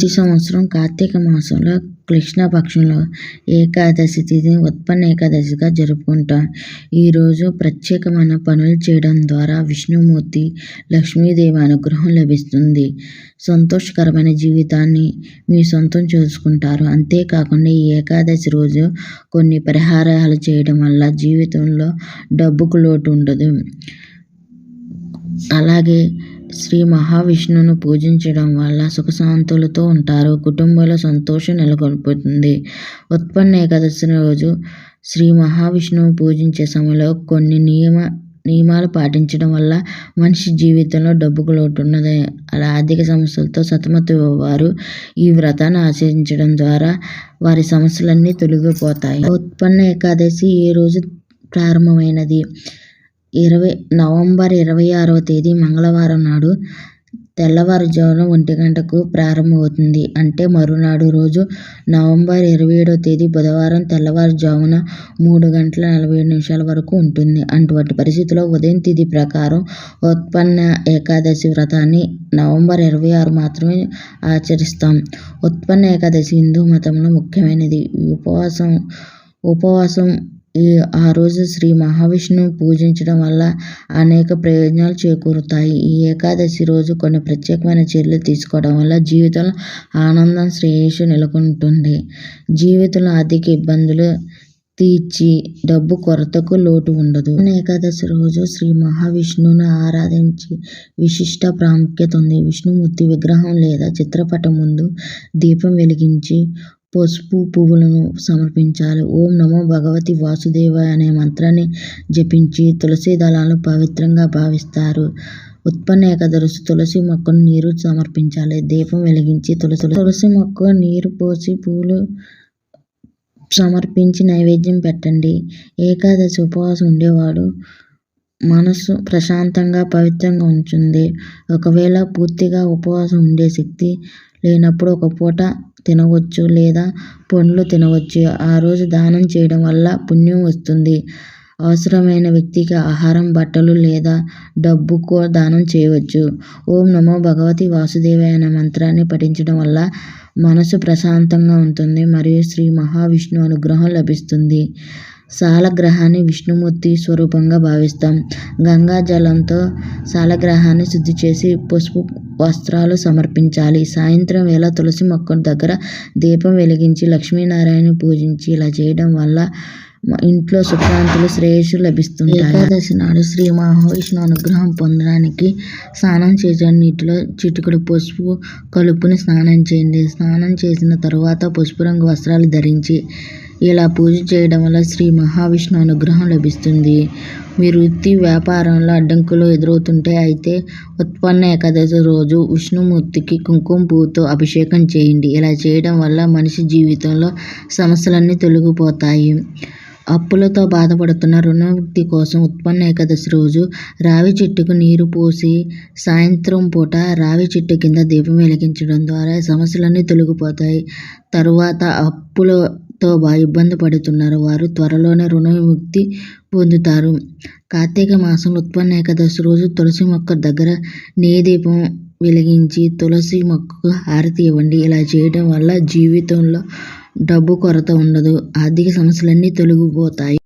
ప్రతి సంవత్సరం కార్తీక మాసంలో కృష్ణపక్షంలో ఏకాదశి తిథిని ఉత్పన్న ఏకాదశిగా జరుపుకుంటాం. ఈరోజు ప్రత్యేకమైన పనులు చేయడం ద్వారా విష్ణుమూర్తి, లక్ష్మీదేవి అనుగ్రహం లభిస్తుంది. సంతోషకరమైన జీవితాన్ని మీ సొంతం చేసుకుంటారు. అంతేకాకుండా ఈ ఏకాదశి రోజు కొన్ని పరిహారాలు చేయడం వల్ల జీవితంలో డబ్బుకు లోటు ఉండదు. అలాగే శ్రీ మహావిష్ణువును పూజించడం వల్ల సుఖశాంతులతో ఉంటారు. కుటుంబంలో సంతోషం నెలకొల్పుతుంది. ఉత్పన్న ఏకాదశి రోజు శ్రీ మహావిష్ణువు పూజించే సమయంలో కొన్ని నియమ నియమాలు పాటించడం వల్ల మనిషి జీవితంలో డబ్బుకు లోటు ఉన్నది అలా ఆర్థిక సమస్యలతో సతమతమయ్యేవారు ఈ వ్రతాన్ని ఆచరించడం ద్వారా వారి సమస్యలన్నీ తొలగిపోతాయి. ఉత్పన్న ఏకాదశి ఏ రోజు ప్రారంభమైనది ఇరవై నవంబర్ ఇరవై ఆరవ తేదీ మంగళవారం నాడు తెల్లవారుజామున ఒంటి గంటకు ప్రారంభమవుతుంది. అంటే మరునాడు రోజు నవంబర్ ఇరవై ఏడవ తేదీ బుధవారం తెల్లవారుజామున మూడు గంటల నలభై ఏడు నిమిషాల వరకు ఉంటుంది. అటువంటి పరిస్థితిలో ఉదయం తిథి ప్రకారం ఉత్పన్న ఏకాదశి వ్రతాన్ని నవంబర్ ఇరవై ఆరు మాత్రమే ఆచరిస్తాం. ఉత్పన్న ఏకాదశి హిందూ మతంలో ముఖ్యమైనది. ఉపవాసం ఉపవాసం ఈ ఆ రోజు శ్రీ మహావిష్ణువు పూజించడం వల్ల అనేక ప్రయోజనాలు చేకూరుతాయి. ఈ ఏకాదశి రోజు కొన్ని ప్రత్యేకమైన చర్యలు తీసుకోవడం వల్ల జీవితంలో ఆనందం, శ్రేయస్సు నెలకొంటుంది. జీవితంలో ఆర్థిక ఇబ్బందులు తీర్చి డబ్బు కొరతకు లోటు ఉండదు. ఏకాదశి రోజు శ్రీ మహావిష్ణువును ఆరాధించి విశిష్ట ప్రాముఖ్యత ఉంది. విష్ణుమూర్తి విగ్రహం లేదా చిత్రపటం ముందు దీపం వెలిగించి పసుపు పువ్వులను సమర్పించాలి. ఓం నమో భగవతి వాసుదేవాయ అనే మంత్రాన్ని జపించి తులసి దళాలను పవిత్రంగా భావిస్తారు. ఉత్పన్న ఏకాదశి తులసి మొక్కను నీరు సమర్పించాలి. దీపం వెలిగించి తులసి తులసి మొక్క నీరు పోసి పూలు సమర్పించి నైవేద్యం పెట్టండి. ఏకాదశి ఉపవాసం ఉండేవాడు మనసు ప్రశాంతంగా, పవిత్రంగా ఉంచుతుంది. ఒకవేళ పూర్తిగా ఉపవాసం ఉండే శక్తి లేనప్పుడు ఒక పూట తినవచ్చు లేదా పండ్లు తినవచ్చు. ఆ రోజు దానం చేయడం వల్ల పుణ్యం వస్తుంది. అవసరమైన వ్యక్తికి ఆహారం, బట్టలు లేదా డబ్బు కూడా దానం చేయవచ్చు. ఓం నమో భగవతి వాసుదేవాయ అనే మంత్రాన్ని పఠించడం వల్ల మనసు ప్రశాంతంగా ఉంటుంది మరియు శ్రీ మహావిష్ణువు అనుగ్రహం లభిస్తుంది. సాలగ్రామాన్ని విష్ణుమూర్తి స్వరూపంగా భావిస్తాం. గంగాజలంతో సాలగ్రామాన్ని శుద్ధి చేసి పసుపు వస్త్రాలు సమర్పించాలి. సాయంత్రం వేళ తులసి మొక్క దగ్గర దీపం వెలిగించి లక్ష్మీనారాయణుని పూజించి ఇలా చేయడం వల్ల ఇంట్లో సుఖశాంతులు, శ్రేయస్సు లభిస్తుంటాయి. ఏకాదశి నాడు శ్రీ మహావిష్ణువు అనుగ్రహం పొందడానికి స్నానం చేసిన నీటిలో చిటికెడు పసుపు కలుపుకుని స్నానం చేయండి. స్నానం చేసిన తరువాత పసుపు రంగు వస్త్రాలు ధరించి ఇలా పూజ చేయడం వల్ల శ్రీ మహావిష్ణు అనుగ్రహం లభిస్తుంది. మీ వృత్తి, వ్యాపారంలో అడ్డంకులు ఎదురవుతుంటే అయితే ఉత్పన్న ఏకాదశి రోజు విష్ణుమూర్తికి కుంకుమ పువ్వుతో అభిషేకం చేయండి. ఇలా చేయడం వల్ల మనిషి జీవితంలో సమస్యలన్నీ తొలగిపోతాయి. అప్పులతో బాధపడుతున్న రుణముక్తి కోసం ఉత్పన్న ఏకాదశి రోజు రావి చెట్టుకు నీరు పోసి సాయంత్రం పూట రావి చెట్టు కింద దీపం వెలిగించడం ద్వారా సమస్యలన్నీ తొలగిపోతాయి. తరువాత తో ఇబ్బంది పడుతున్నారు వారు త్వరలోనే రుణ విముక్తి పొందుతారు. కార్తీక మాసంలో ఉత్పన్న ఏకాదశి రోజు తులసి మొక్క దగ్గర నెయ్యి దీపం వెలిగించి తులసి మొక్కకు హారతి ఇవ్వండి. ఇలా చేయడం వల్ల జీవితంలో డబ్బు కొరత ఉండదు. ఆర్థిక సమస్యలన్నీ తొలగిపోతాయి.